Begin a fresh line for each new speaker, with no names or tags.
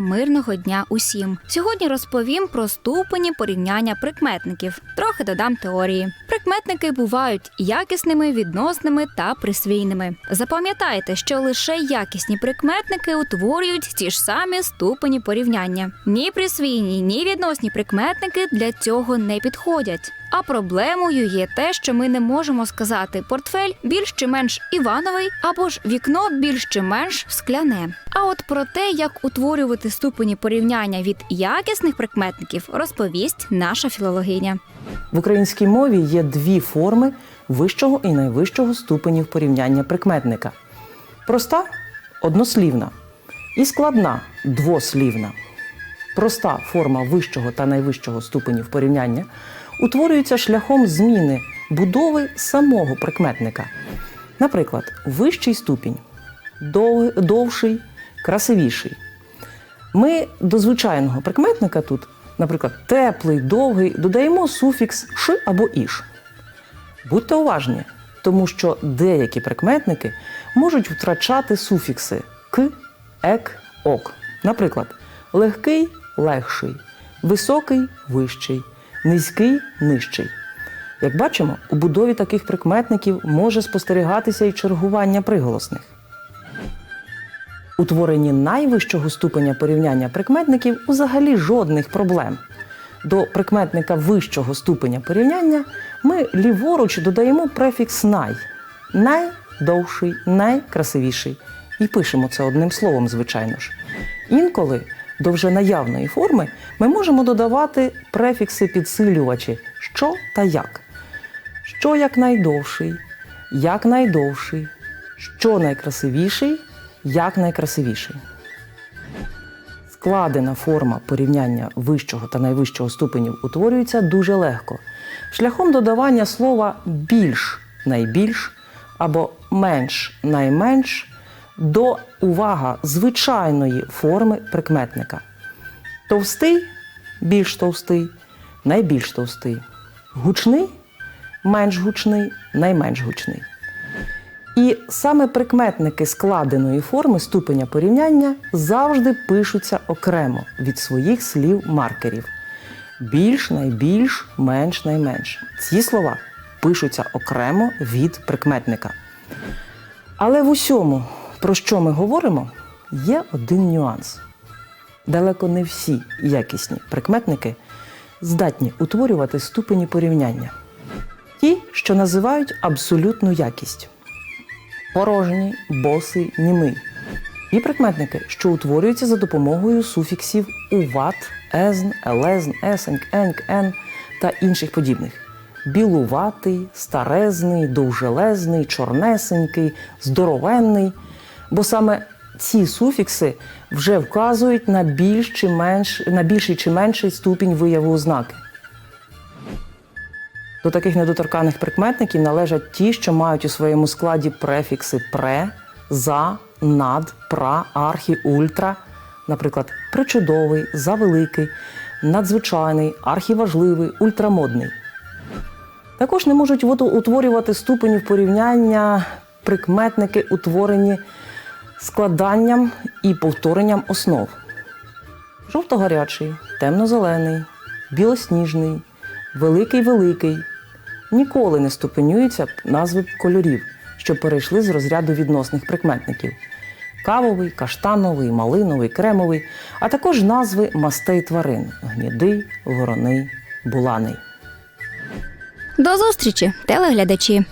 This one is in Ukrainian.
мирного дня усім. Сьогодні розповім про ступені порівняння прикметників. Трохи додам теорії. Прикметники бувають якісними, відносними та присвійними. Запам'ятайте, що лише якісні прикметники утворюють ті ж самі ступені порівняння. Ні присвійні, ні відносні прикметники для цього не підходять. А проблемою є те, що ми не можемо сказати портфель більш чи менш Івановий або ж вікно більш чи менш скляне. А от про те, як утворювати ступені порівняння від якісних прикметників, розповість наша філологиня.
В українській мові є дві форми вищого і найвищого ступенів порівняння прикметника: проста однослівна і складна двослівна. Проста форма вищого та найвищого ступенів порівняння утворюється шляхом зміни будови самого прикметника. Наприклад, вищий ступінь дов- довший, красивіший. Ми до звичайного прикметника тут, наприклад, теплий, довгий, додаємо суфікс ш або іш. Будьте уважні, тому що деякі прикметники можуть втрачати суфікси к, ек, ок. Наприклад, легкий легший, високий вищий, низький нижчий. Як бачимо, у будові таких прикметників може спостерігатися і чергування приголосних. У творенні найвищого ступеня порівняння прикметників взагалі жодних проблем. До прикметника вищого ступеня порівняння ми ліворуч додаємо префікс най найдовший, найкрасивіший. І пишемо це одним словом, звичайно ж. Інколи до вже наявної форми ми можемо додавати префікси підсилювачі що та як. Що якнайдовший, як найдовший, що найкрасивіший, як найкрасивіший. Складена форма порівняння вищого та найвищого ступенів утворюється дуже легко, шляхом додавання слова більш найбільш або менш найменш до увага звичайної форми прикметника. Товстий більш товстий, найбільш товстий. Гучний менш гучний, найменш гучний. І саме прикметники складеної форми ступеня порівняння завжди пишуться окремо від своїх слів маркерів. Більш, найбільш, менш, найменш. Ці слова пишуться окремо від прикметника. Але в усьому, про що ми говоримо, є один нюанс. Далеко не всі якісні прикметники здатні утворювати ступені порівняння. Ті, що називають абсолютну якість порожній, босий, німий. І прикметники, що утворюються за допомогою суфіксів уват, езн, елезн, есеньк, еньк, ен та інших подібних. Білуватий, старезний, довжелезний, чорнесенький, здоровенний. Бо саме ці суфікси вже вказують на, більш чи менш, на більший чи менший ступінь вияву ознаки. До таких недоторканих прикметників належать ті, що мають у своєму складі префікси пре, за, над, пра, архі, ультра, наприклад, причудовий, завеликий, надзвичайний, архіважливий, ультрамодний. Також не можуть утворювати ступенів порівняння прикметники, утворені складанням і повторенням основ. Жовто-гарячий, темно-зелений, білосніжний, великий-великий. Ніколи не ступенюються назви кольорів, що перейшли з розряду відносних прикметників: кавовий, каштановий, малиновий, кремовий, а також назви мастей тварин гнідий, вороний, буланий.
До зустрічі, телеглядачі!